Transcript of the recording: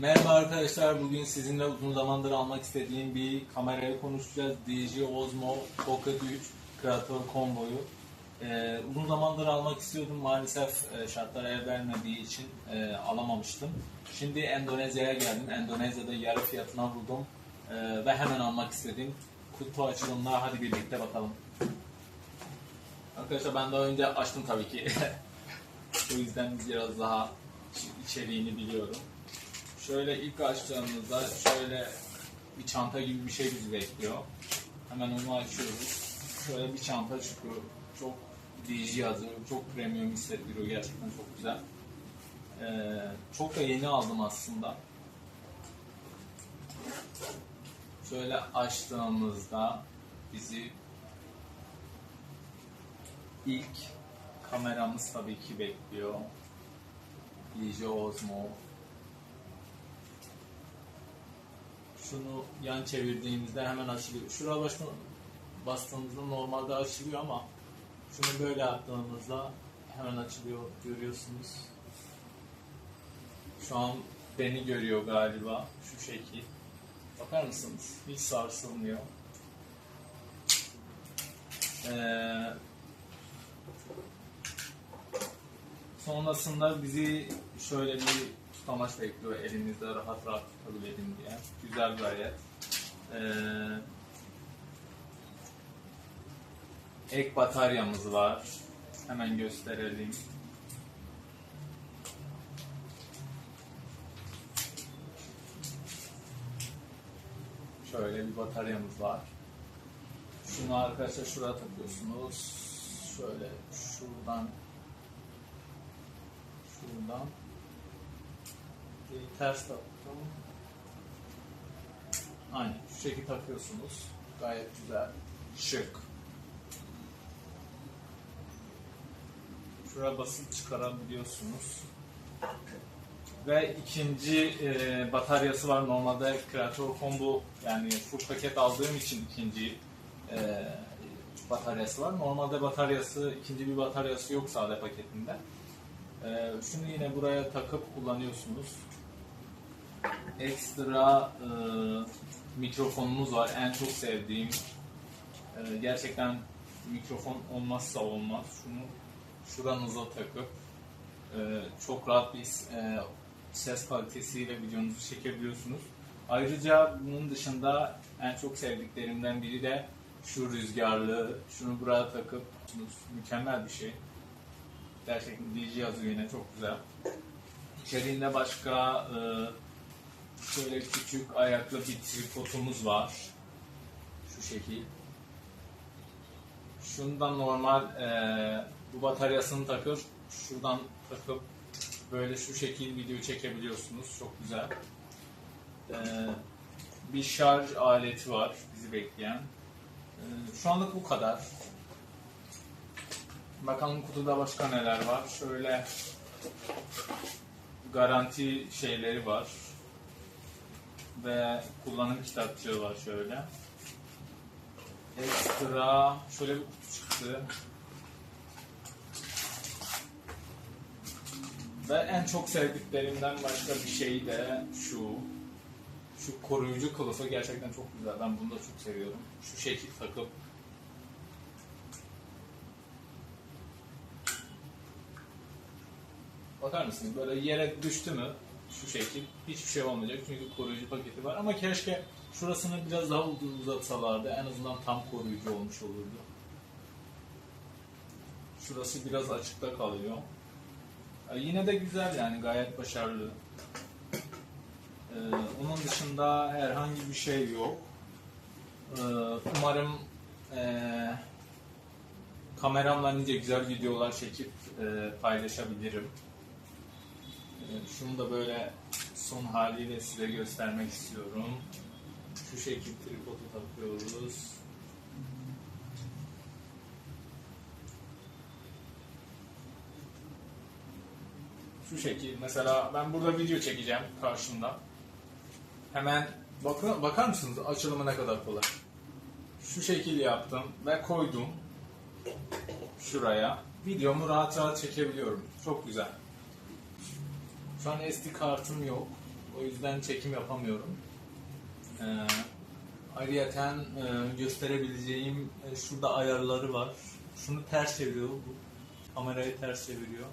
Merhaba arkadaşlar, bugün sizinle uzun zamandır almak istediğim bir kamerayı konuşacağız. DJI Osmo Pocket 3 Creator Combo'yu. Ee, uzun zamandır almak istiyordum, maalesef e, şartlar el vermediği için e, alamamıştım. Şimdi Endonezya'ya geldim, Endonezya'da yarı fiyatına buldum e, ve hemen almak istedim. Kutu açılımına hadi birlikte bakalım. Arkadaşlar ben daha önce açtım tabii ki. o yüzden biraz daha içeriğini biliyorum. Şöyle ilk açtığımızda şöyle bir çanta gibi bir şey bizi bekliyor. Hemen onu açıyoruz. Şöyle bir çanta çıkıyor. Çok DJ yazıyor. Çok premium hissettiriyor. Gerçekten çok güzel. Ee, çok da yeni aldım aslında. Şöyle açtığımızda bizi ilk kameramız tabii ki bekliyor. DJI Osmo şunu yan çevirdiğimizde hemen açılıyor. Şuraya başına bastığımızda normalde açılıyor ama şunu böyle yaptığımızda hemen açılıyor görüyorsunuz. Şu an beni görüyor galiba şu şekil. Bakar mısınız? Hiç sarsılmıyor. Ee, sonrasında bizi şöyle bir tutamaç bekliyor elinizde rahat rahat tutabilelim diye. Güzel gayet. Ee, ek bataryamız var. Hemen gösterelim. Şöyle bir bataryamız var. Şunu arkadaşlar şuraya takıyorsunuz. Şöyle şuradan şuradan ters taktım. Aynen şu şekilde takıyorsunuz. Gayet güzel. Şık. Şuraya basıp çıkarabiliyorsunuz. Ve ikinci e, bataryası var. Normalde Creator Combo yani full paket aldığım için ikinci e, bataryası var. Normalde bataryası, ikinci bir bataryası yok sade paketinde. E, şunu yine buraya takıp kullanıyorsunuz. Ekstra e, mikrofonumuz var. En çok sevdiğim. E, gerçekten mikrofon olmazsa olmaz. Şunu şuranıza takıp e, çok rahat bir e, ses kalitesiyle videonuzu çekebiliyorsunuz. Ayrıca bunun dışında en çok sevdiklerimden biri de şu rüzgarlı. Şunu buraya takıp mükemmel bir şey. Gerçekten DJ yazıyor yine çok güzel. İçeriğinde başka e, şöyle küçük ayaklı bir tripodumuz var. Şu şekil. Şundan normal e, bu bataryasını takıp şuradan takıp böyle şu şekil video çekebiliyorsunuz. Çok güzel. E, bir şarj aleti var bizi bekleyen. E, şu anlık bu kadar. Bakalım kutuda başka neler var. Şöyle garanti şeyleri var. Ve kullanım kitapçığı var şöyle. Ekstra şöyle bir kutu çıktı. Ve en çok sevdiklerimden başka bir şey de şu. Şu koruyucu kılıfı gerçekten çok güzel. Ben bunu da çok seviyorum. Şu şekil takıp Bakar mısınız? Böyle yere düştü mü şu şekil hiçbir şey olmayacak çünkü koruyucu paketi var ama keşke şurasını biraz daha uzatsalardı en azından tam koruyucu olmuş olurdu. Şurası biraz açıkta kalıyor. E, yine de güzel yani gayet başarılı. E, onun dışında herhangi bir şey yok. E, umarım e, kameramla nice güzel videolar çekip e, paylaşabilirim. Şunu da böyle son haliyle size göstermek istiyorum. Şu şekilde tripodu takıyoruz. Şu şekil. Mesela ben burada video çekeceğim karşımda. Hemen bakın bakar mısınız açılımı ne kadar kolay. Şu şekil yaptım ve koydum şuraya. Videomu rahat rahat çekebiliyorum. Çok güzel. Şu an SD kartım yok. O yüzden çekim yapamıyorum. Ee, ayrıyeten e, gösterebileceğim e, şurada ayarları var. Şunu ters çeviriyor bu. Kamerayı ters çeviriyor.